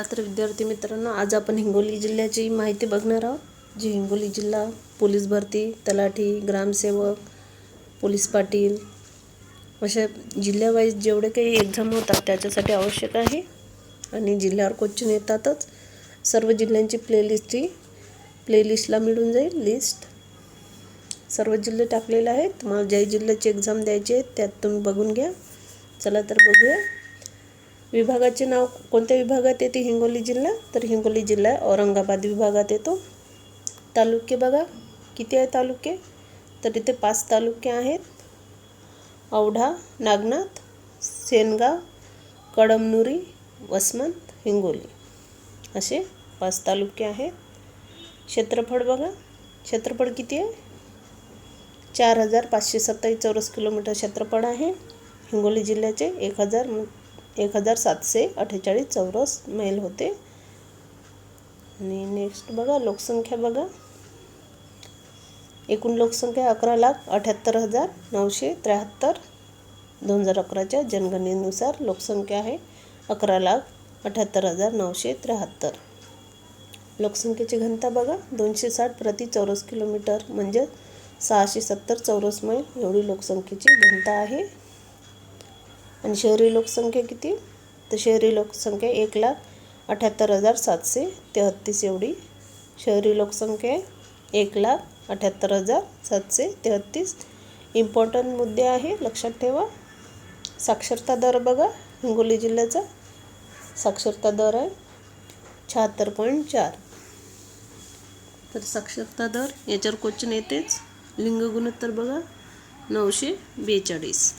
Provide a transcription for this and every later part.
चला तर विद्यार्थी मित्रांनो आज आपण हिंगोली जिल्ह्याची माहिती बघणार आहोत. जी हिंगोली जिल्हा पोलीस भरती तलाठी ग्रामसेवक पोलीस पाटील अशा जिल्ह्यावाईज जेवढे काही एक्झाम होतात त्याच्यासाठी आवश्यक आहे. आणि जिल्ह्यावर क्वेश्चन येतातच. सर्व जिल्ह्यांची प्लेलिस्ट ही प्लेलिस्टला मिळून जाईल लिस्ट सर्व जिल्हे टाकलेले आहेत. तुम्हाला ज्या जिल्ह्याची एक्झाम द्यायची आहे त्यात तुम्ही बघून घ्या. चला तर बघूया. विभागाचे नाव कोणत्या विभागात येते? हिंगोली जिल्हा. तर हिंगोली जिल्हा औरंगाबाद विभागात येतो. तालुके बघा. किती आहे तालुके? तर इथे पाच तालुके आहेत. औढा नागनाथ सेनगाव कडमनुरी वसमंत हिंगोली. असे पाच तालुके आहेत. क्षेत्रफळ बघा. क्षेत्रफळ किती आहे? चार हजार पाचशे सत्तावीस चौरस किलोमीटर क्षेत्रफळ आहे. हिंगोली जिल्ह्याचे एक हजार एक हजार सातशे अठ्ठेचाळीस चौरस मैल होते. आणि नेक्स्ट बघा लोकसंख्या बघा. एकूण लोकसंख्या अकरा लाख अठ्याहत्तर हजार नऊशे त्र्याहत्तर. दोन हजार अकराच्या जनगणनेनुसार लोकसंख्या आहे अकरा लाख अठ्याहत्तर हजार नऊशे त्र्याहत्तर. लोकसंख्येची घनता बघा दोनशे साठ प्रति चौरस किलोमीटर म्हणजे सहाशे सत्तर चौरस मैल एवढी लोकसंख्येची घनता आहे. आणि शहरी लोकसंख्या किती? तर शहरी लोकसंख्या एक लाख अठ्याहत्तर हजार सातशे तेहत्तीस एवढी. शहरी लोकसंख्या आहे एक लाख अठ्याहत्तर हजार सातशे तेहत्तीस. इम्पॉर्टंट मुद्दे आहे लक्षात ठेवा. साक्षरता दर बघा हिंगोली जिल्ह्याचा साक्षरता दर आहे शहात्तर पॉईंट चार. तर साक्षरता दर याच्यावर क्वेश्चन येतेच. लिंग गुणोत्तर बघा नऊशे बेचाळीस.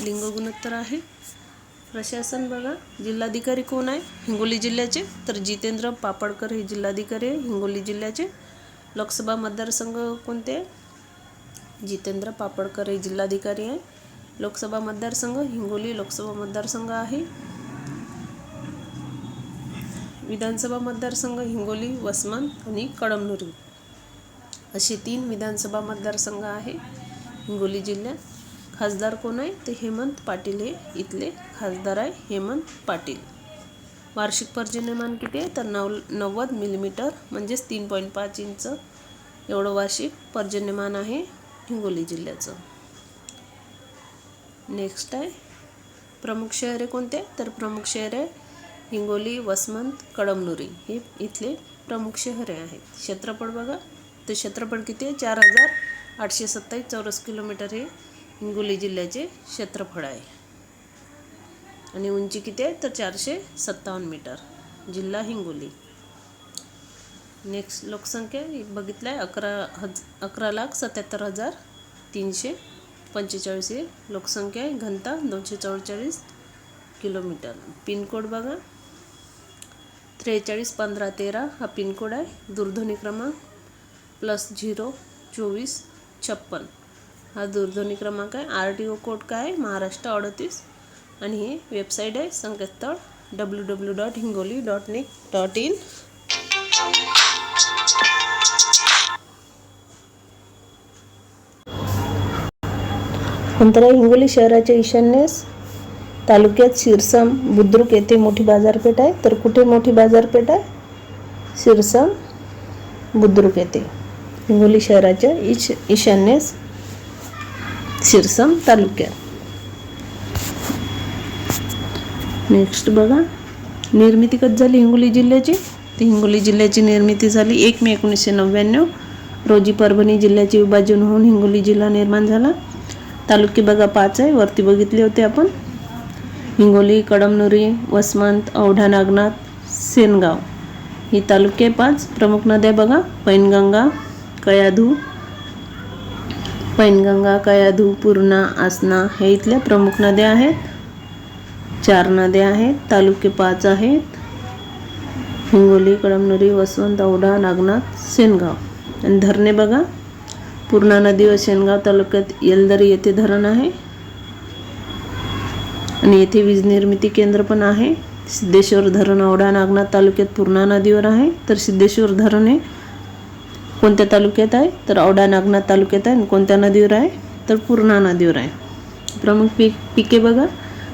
लिंग गुणोत्तर आहे. प्रशासन बघा जिल्हाधिकारी कोण आहे? हिंगोली जिल्ह्याचे. तर जितेंद्र पापडकर हे जिल्हाधिकारी आहे हिंगोली जिल्ह्याचे. लोकसभा मतदारसंघ कोणते आहे? जितेंद्र पापडकर हे जिल्हाधिकारी आहे. लोकसभा मतदारसंघ हिंगोली लोकसभा मतदारसंघ आहे. विधानसभा मतदारसंघ हिंगोली वसमत आणि कळमनुरी. असे तीन विधानसभा मतदारसंघ आहे हिंगोली जिल्ह्यात. खासदार कोण आहे? ते हेमंत पाटील हे इथले खासदार आहे हेमंत पाटील. वार्षिक पर्जन्यमान किती आहे? तर नव नव्वद मिलीमीटर म्हणजेच तीन पॉईंट पाच इंच एवढं वार्षिक पर्जन्यमान आहे हिंगोली जिल्ह्याचं. नेक्स्ट आहे. प्रमुख शहरे कोणते? तर प्रमुख शहरे हिंगोली वसमंत कळमनुरी हे इथले प्रमुख शहरे आहेत. क्षेत्रफळ बघा. तर क्षेत्रफळ किती आहे? चार हजार आठशे सत्तावीस चौरस किलोमीटर हे हिंगोली जिल्ह्याचे क्षेत्रफळ आहे. आणि उंची किती आहे? तर चारशे सत्तावन्न मीटर. जिल्हा हिंगोली. नेक्स्ट लोकसंख्या बघितलं आहे अकरा हज अकरा लाख सत्याहत्तर हजार तीनशे पंचेचाळीस हे लोकसंख्या आहे. घनता दोनशे चव्वेचाळीस किलोमीटर. पिनकोड बघा. त्रेचाळीस पंधरा तेरा हा पिनकोड आहे. दूरध्वनी क्रमांक प्लस झिरो चोवीस छप्पन. हा दूरध्वनी क्रमांक आहे. आर टी ओ कोड काय आहे? महाराष्ट्र अडतीस. आणि हे वेबसाईट आहे संकेतस्थळ W W dot Hingoli dot NIC dot in नंतर हिंगोली शहराच्या ईशान्येस तालुक्यात शिरसम बुद्रुक येथे मोठी बाजारपेठ आहे. तर कुठे मोठी बाजारपेठ आहे? शिरसम बुद्रुक येथे. हिंगोली शहराच्या ईश ईशान्येस शिरसम तालुक्यात. नेक्स्ट बघा. निर्मिती कधी झाली हिंगोली जिल्ह्याची? ती हिंगोली जिल्ह्याची निर्मिती झाली एक मे एकोणीसशे नव्याण्णव. रोजी परभणी जिल्ह्याचे विभाजन होऊन हिंगोली जिल्हा निर्माण झाला. तालुके बघा पाच आहे वरती बघितले होते आपण. हिंगोली कडमनुरी वसमंत औढा नागनाथ सेनगाव. ही तालुके पाच. प्रमुख नद्या बघा. पैनगंगा कयाधू पैनगंगा कयाधू पूर्णा आसना हे इथल्या प्रमुख नद्या आहेत. चार नद्या आहेत. तालुके पाच आहेत. हिंगोली कळमनुरी वसवंत औडा नागनाथ सेनगाव. आणि धरणे बघा. पूर्णा नदी व शेनगाव तालुक्यात येलदरी येथे धरण आहे. आणि येथे वीज निर्मिती केंद्र पण आहे. सिद्धेश्वर धरण औढा नागनाथ तालुक्यात पूर्णा नदीवर आहे. तर सिद्धेश्वर धरण हे कोणत्या तालुक्यात आहे? तर औडा नागनाथ तालुक्यात आहे आणि कोणत्या नदीवर आहे? तर पूर्णा नदीवर आहे. प्रमुख पीक पिके बघा.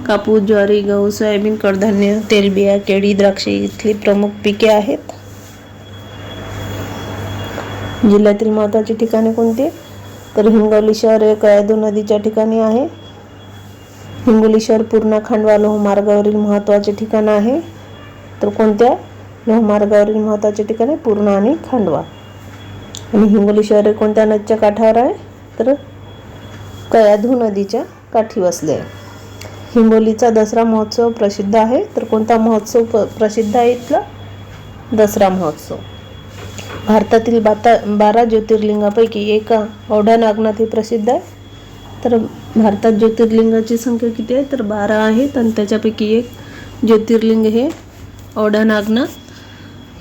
कापूस ज्वारी गहू सोयाबीन कडधान्य तेलबिया केळी द्राक्षे इथली प्रमुख पिके आहेत. जिल्ह्यातील महत्त्वाची ठिकाणे कोणती? तर हिंगोली शहर हे कयादू नदीच्या ठिकाणी आहे. हिंगोली शहर पूर्णा खांडवा लोहमार्गावरील महत्त्वाचे ठिकाण आहे. तर कोणत्या? लोहमार्गावरील महत्त्वाचे महत्त्वाचे आहे पूर्णा आणि खांडवा. आणि हिंगोली शहर कोणत्या नदीच्या काठावर आहे? तर कयाधू नदीच्या काठी वसले आहे. हिंगोलीचा दसरा महोत्सव प्रसिद्ध आहे. तर कोणता महोत्सव प प्रसिद्ध आहे इथला? दसरा महोत्सव. भारतातील बाता बारा ज्योतिर्लिंगापैकी एका औढा नागनाथ हे प्रसिद्ध आहे. तर भारतात ज्योतिर्लिंगाची संख्या किती आहे? तर बारा आहेत आणि त्याच्यापैकी एक ज्योतिर्लिंग हे औढा नागनाथ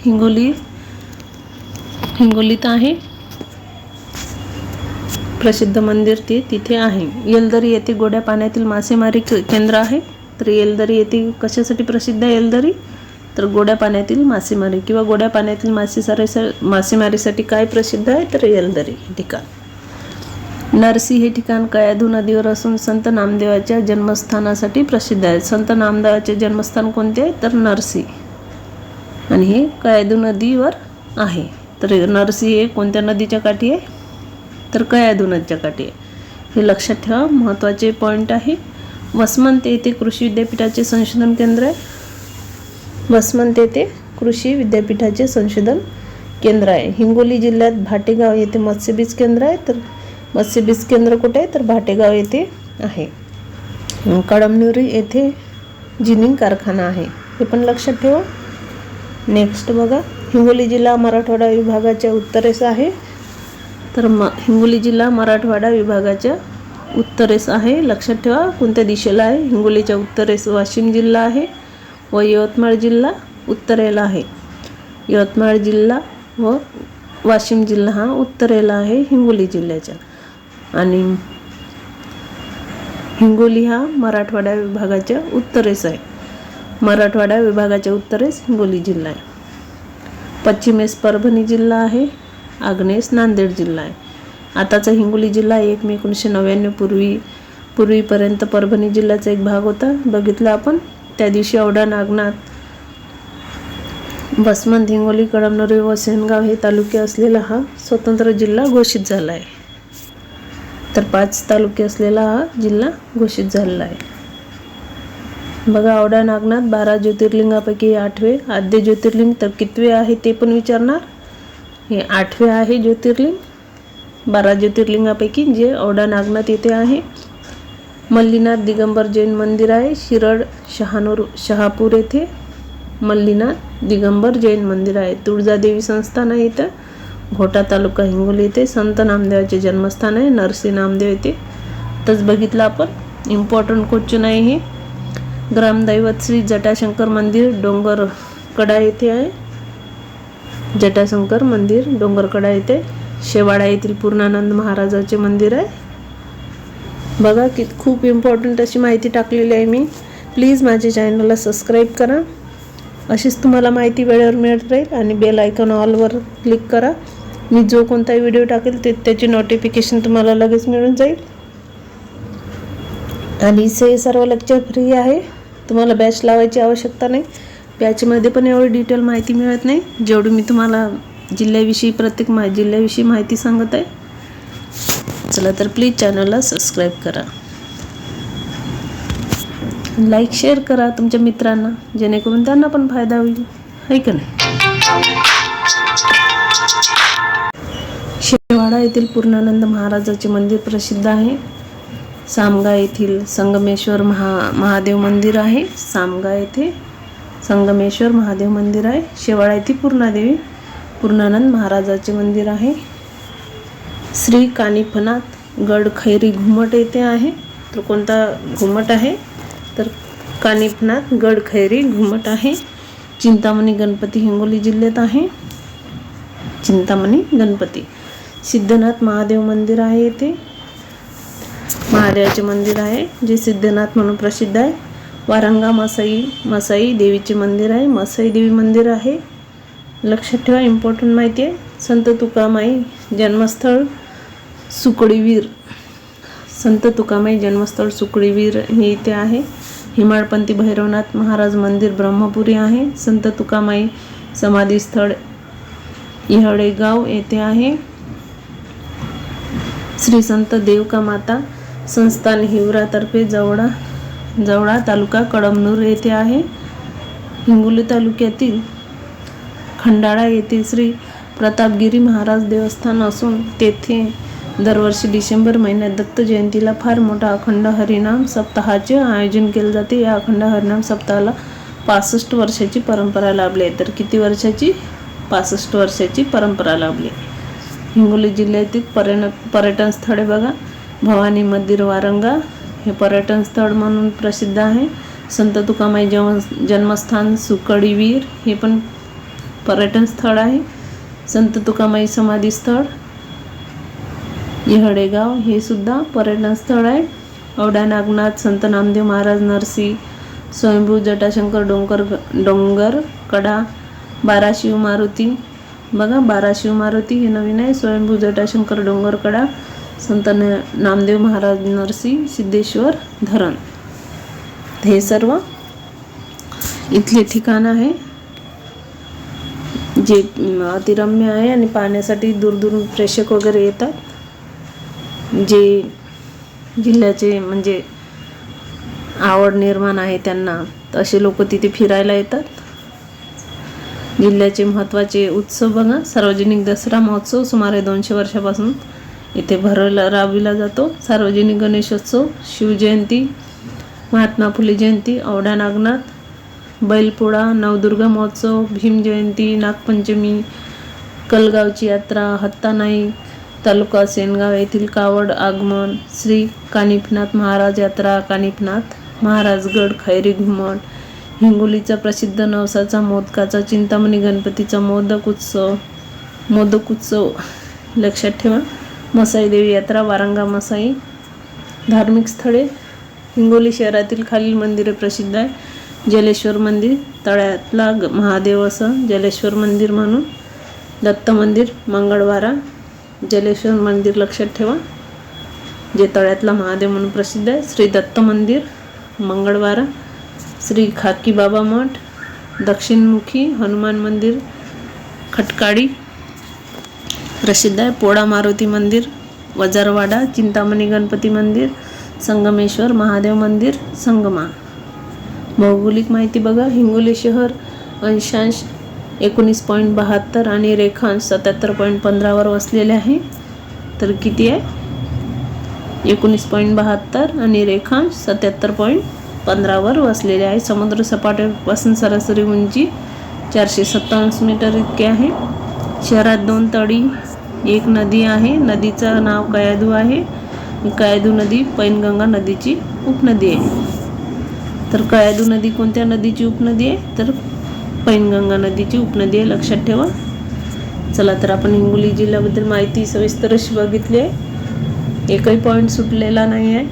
हिंगोली हिंगोलीत आहे. प्रसिद्ध मंदिर ते तिथे आहे. येलदरी येथे गोड्या पाण्यातील मासेमारी केंद्र आहे. तर येलदरी येथे कशासाठी प्रसिद्ध आहे येलदरी? तर गोड्या पाण्यातील मासेमारी किंवा गोड्या पाण्यातील मासेसारी मासेमारीसाठी काय प्रसिद्ध आहे? तर येलदरी हे ठिकाण. नरसी हे ठिकाण कयाधू नदीवर असून संत नामदेवाच्या जन्मस्थानासाठी प्रसिद्ध आहे. संत नामदेवाचे जन्मस्थान कोणते आहे? तर नरसी. आणि हे कयाधू नदीवर आहे. तर नरसी हे कोणत्या नदीच्या काठी आहे? तर कयाधू नदीच्या काठी आहे. हे लक्षात ठेवा महत्त्वाचे पॉईंट आहे. वसमंत येथे कृषी विद्यापीठाचे संशोधन केंद्र आहे. वसमंत येथे कृषी विद्यापीठाचे संशोधन केंद्र आहे. हिंगोली जिल्ह्यात भाटेगाव येथे मत्स्यबीज केंद्र आहे. तर मत्स्यबीज केंद्र कुठे आहे? तर भाटेगाव येथे आहे. कळमनुरी येथे जिनिंग कारखाना आहे. हे पण लक्षात ठेवा. नेक्स्ट बघा. हिंगोली जिल्हा मराठवाडा विभागाच्या उत्तरेस आहे. तर म हिंगोली जिल्हा मराठवाडा विभागाच्या उत्तरेस आहे. लक्षात ठेवा कोणत्या दिशेला आहे? हिंगोलीच्या उत्तरेस वाशिम जिल्हा आहे व यवतमाळ जिल्हा उत्तरेला आहे. यवतमाळ जिल्हा व वाशिम जिल्हा हा उत्तरेला आहे हिंगोली जिल्ह्याच्या. आणि हिंगोली हा मराठवाडा विभागाच्या उत्तरेस आहे. मराठवाडा विभागाच्या उत्तरेस हिंगोली जिल्हा आहे. पश्चिमेस परभणी जिल्हा आहे आग्नेस नांदेड जिल्हा आहे. आताचा हिंगोली जिल्हा एक मे एकोणीसशे नव्याण्णव पूर्वी पूर्वीपर्यंत परभणी जिल्ह्याचा एक भाग होता. बघितला आपण त्या दिवशी औडा नागनाथ बसमंत हिंगोली कळमनुरी व सेनगाव हे तालुके असलेला हा स्वतंत्र जिल्हा घोषित झाला आहे. तर पाच तालुके असलेला हा जिल्हा घोषित झालेला आहे. बघा औडा नागनाथ बारा ज्योतिर्लिंगापैकी आठवे. आद्य ज्योतिर्लिंग तर कितवे आहे ते पण विचारणार. हे आठवे आहे ज्योतिर्लिंग. बारा ज्योतिर्लिंगापैकी जे औडा नागनाथ येथे आहे. मल्लीनाथ दिगंबर जैन मंदिर आहे. शिरड शहानूर शहापूर येथे. मल्लीनाथ दिगंबर जैन मंदिर आहे. तुळजादेवी संस्थान आहे इथं. घोटा तालुका हिंगोली येथे. संत नामदेवाचे जन्मस्थान आहे. नरसी नामदेव येथे. तच बघितलं आपण. इम्पॉर्टंट क्वेश्चन आहे हे. ग्रामदैवत श्री जटाशंकर मंदिर डोंगरकडा येथे आहे. जटाशंकर मंदिर डोंगरकडा येथे. शेवाडा येथील पूर्णानंद महाराजाचे मंदिर आहे. बघा की खूप इम्पॉर्टंट अशी माहिती टाकलेली आहे मी. प्लीज माझ्या चॅनलला सबस्क्राईब करा. अशीच तुम्हाला माहिती वेळेवर मिळत राहील आणि बेल आयकॉन ऑलवर क्लिक करा. मी जो कोणताही व्हिडिओ टाकेल ते त्याची नोटिफिकेशन तुम्हाला लगेच मिळून जाईल. आणि से सर्व लेक्चर फ्री आहे. तुम्हाला बॅच लावायची आवश्यकता नाही. बॅचमध्ये पण एवढी डिटेल माहिती मिळत नाही. जेवढी मी तुम्हाला जिल्ह्याविषयी प्रत्येक मा जिल्ह्याविषयी माहिती सांगत आहे. चला तर प्लीज चॅनलला सबस्क्राईब करा. लाईक शेअर करा तुमच्या मित्रांना जेणेकरून त्यांना पण फायदा होईल. आहे का नाही? शेवाडा येथील पूर्णानंद महाराजाचे मंदिर प्रसिद्ध आहे. सामगा येथील संगमेश्वर महा महादेव मंदिर आहे. सामगा येथे संगमेश्वर महादेव मंदिर आहे. शेवाळा येथे पूर्णादेवी पूर्णानंद महाराजाचे मंदिर आहे. श्री कानिफनाथ गड खैरी घुमट येथे आहे. तर कोणता घुमट आहे? तर कानिफनाथ गड खैरी घुमट आहे. चिंतामणी गणपती हिंगोली जिल्ह्यात आहे. चिंतामणी गणपती. सिद्धनाथ महादेव मंदिर आहे येथे. महादेवाचे मंदिर आहे जे सिद्धनाथ म्हणून प्रसिद्ध आहे. वारंगा मसाई मसाई देवीचे मंदिर आहे. मसाई देवी मंदिर आहे. लक्षात ठेवा इम्पॉर्टंट माहिती आहे. संत तुकामाई जन्मस्थळ सुकडीवीर. संत तुकामाई जन्मस्थळ सुकडीवीर हे इथे आहे. हिमाळपंथी भैरवनाथ महाराज मंदिर ब्रह्मपुरी आहे. संत तुकामाई समाधीस्थळ इहळेगाव येथे आहे. श्री संत देवका माता संस्थान हिवरातर्फे जवळा जवळा तालुका कडमनूर येथे आहे. हिंगोली तालुक्यातील खंडाळा येथे श्री प्रतापगिरी महाराज देवस्थान असून तेथे दरवर्षी डिसेंबर महिन्यात दत्त जयंतीला फार मोठा अखंड हरिनाम सप्ताहाचे आयोजन केले जाते. या अखंड हरिनाम सप्ताहाला पासष्ट वर्षाची परंपरा लाभली आहे. तर किती वर्षाची? पासष्ट वर्षाची परंपरा लाभली हिंगोली जिल्ह्यातील पर्यटन पर्यटन स्थळे बघा. भवानी मंदिर वारंगा हे पर्यटन स्थळ म्हणून प्रसिद्ध आहे. संत तुकामाई जन्म जन्मस्थान सुकडीवीर हे पण पर्यटन स्थळ आहे. संत तुकामाई समाधी स्थळ येहडेगाव हे सुद्धा पर्यटन स्थळ आहे. औडा नागनाथ संत नामदेव महाराज नरसी स्वयंभू जटाशंकर डोंगर डोंगर कडा बाराशिव मारुती. बघा बाराशिव मारुती हे नवीन आहे. स्वयंभू जटाशंकर डोंगर कडा. संत नामदेव महाराज नरसी सिद्धेश्वर धरण. हे सर्व इथले ठिकाण आहे जे अतिरम्य आहे आणि पाहण्यासाठी दूरदूरून प्रेक्षक वगैरे येतात. जे जिल्ह्याचे म्हणजे आवड निर्माण आहे त्यांना असे लोक तिथे फिरायला येतात. जिल्ह्याचे महत्त्वाचे उत्सव बघा सार्वजनिक दसरा महोत्सव सुमारे दोनशे वर्षापासून इथे भरवला राबविला जातो. सार्वजनिक गणेशोत्सव शिवजयंती महात्मा फुले जयंती औडा नागनाथ बैलपोळा नवदुर्गा महोत्सव भीमजयंती नागपंचमी कलगावची यात्रा हत्तानाई तालुका सेनगाव येथील कावड आगमन श्री कानिफनाथ महाराज यात्रा कानिफनाथ महाराजगड खैरी घुमट हिंगोलीचा प्रसिद्ध नवसाचा मोदकाचा चिंतामणी गणपतीचा मोदक उत्सव मोदक उत्सव. लक्षात ठेवा. देवी यात्रा वारंगा मसाई धार्मिक स्थळे हिंगोली शहरातील खालील मंदिरे प्रसिद्ध आहे जलेश्वर मंदिर तळ्यातला ग- महादेव असं जलेश्वर मंदिर म्हणून. दत्त मंदिर मंगळवारा जलेश्वर मंदिर लक्षात ठेवा जे तळ्यातला महादेव म्हणून प्रसिद्ध आहे. श्री दत्त मंदिर मंगळवारा श्री खाकी बाबा मठ दक्षिणमुखी हनुमान मंदिर खटकाळी प्रसिद्ध आहे. पोळा मारुती मंदिर वजारवाडा चिंतामणी गणपती मंदिर संगमेश्वर महादेव मंदिर संगमा. भौगोलिक माहिती बघा. हिंगोली शहर अंशांश एकोणीस पॉईंट बहात्तर आणि रेखांश सत्याहत्तर पॉईंट पंधरावर वसलेले आहे. तर किती आहे? एकोणीस पॉईंट बहात्तर आणि रेखांश सत्याहत्तर पॉईंट पंधरावर वसलेले आहे. समुद्र सपाटीपासून सरासरी उंची चारशे सत्तावीस मीटर इतके आहे. शहरात दोन तळी एक नदी आहे. नदीचं नाव कयादू आहे. कयादू नदी पैनगंगा नदीची उपनदी आहे. तर कयादू नदी कोणत्या नदीची उपनदी आहे? तर पैनगंगा नदीची उपनदी आहे. लक्षात ठेवा. चला तर आपण हिंगोली जिल्ह्याबद्दल माहिती सविस्तर अशी बघितली आहे. एकही पॉईंट सुटलेला नाही आहे.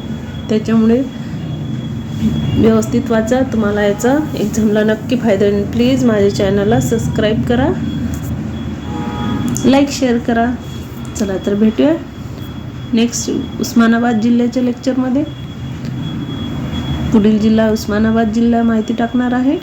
त्याच्यामुळे व्यवस्थित वाचा. तुम्हाला याचा एक्झामला नक्की फायदा होईल. प्लीज माझ्या चॅनलला सबस्क्राईब करा. लाईक शेअर करा. चला तर भेटूया. नेक्स्ट उस्मानाबाद जिल्ह्याच्या लेक्चरमध्ये पुढील जिल्हा उस्मानाबाद जिल्हा माहिती टाकणार आहे.